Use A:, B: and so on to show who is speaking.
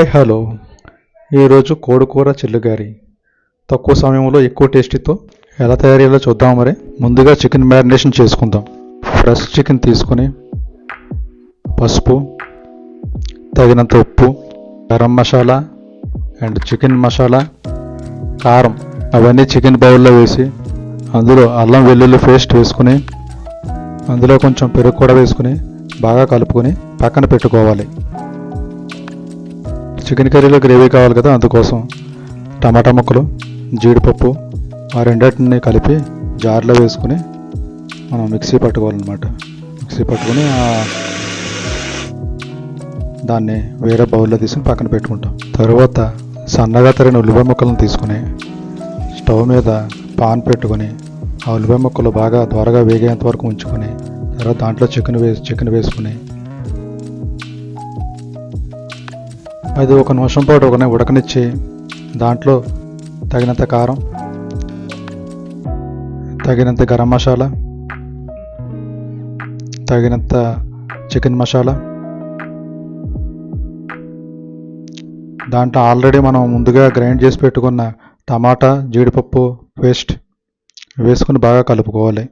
A: Hi hello. ఈరోజు కోడికూర చిల్లుగారి తక్కువ సమయంలో ఎక్కువ టేస్టీతో ఎలా తయారు చేయాలో చూద్దాం మరి. ముందుగా చికెన్ మ్యారినేషన్ చేసుకుందాం. ఫ్రెష్ చికెన్ తీసుకొని పసుపు తగినంత ఉప్పు గరం మసాలా అండ్ చికెన్ మసాలా కారం అవన్నీ చికెన్ బౌల్లో వేసి అందులో అల్లం వెల్లుల్లి పేస్ట్ వేసుకుని అందులో కొంచెం పెరుగు కూడా వేసుకుని బాగా కలుపుకొని పక్కన పెట్టుకోవాలి. చికెన్ కర్రీలో గ్రేవీ కావాలి కదా అందుకోసం టమాటా ముక్కలు జీడిపప్పు ఆ రెండింటిని కలిపి జార్లో వేసుకుని మనం మిక్సీ పట్టుకోవాలన్నమాట. మిక్సీ పట్టుకొని దాన్ని వేరే బౌల్లో తీసుకుని పక్కన పెట్టుకుంటాం. తర్వాత సన్నగా తరిగిన ఉల్లిపాయ ముక్కలను తీసుకుని స్టవ్ మీద పాన్ పెట్టుకొని ఆ ఉల్లిపాయ ముక్కలు బాగా త్వరగా వేగేంత వరకు ఉంచుకొని తర్వాత దాంట్లో చికెన్ వేసి చికెన్ వేసుకుని అది ఒక నిమిషం పాటు ఒకనే ఉడకనిచ్చి దాంట్లో తగినంత కారం తగినంత గరం మసాలా తగినంత చికెన్ మసాలా. దాంట్లో ఆల్రెడీ మనం ముందుగా గ్రైండ్ చేసి పెట్టుకున్న టమాటా జీడిపప్పు పేస్ట్ వేసుకుని బాగా కలుపుకోవాలి.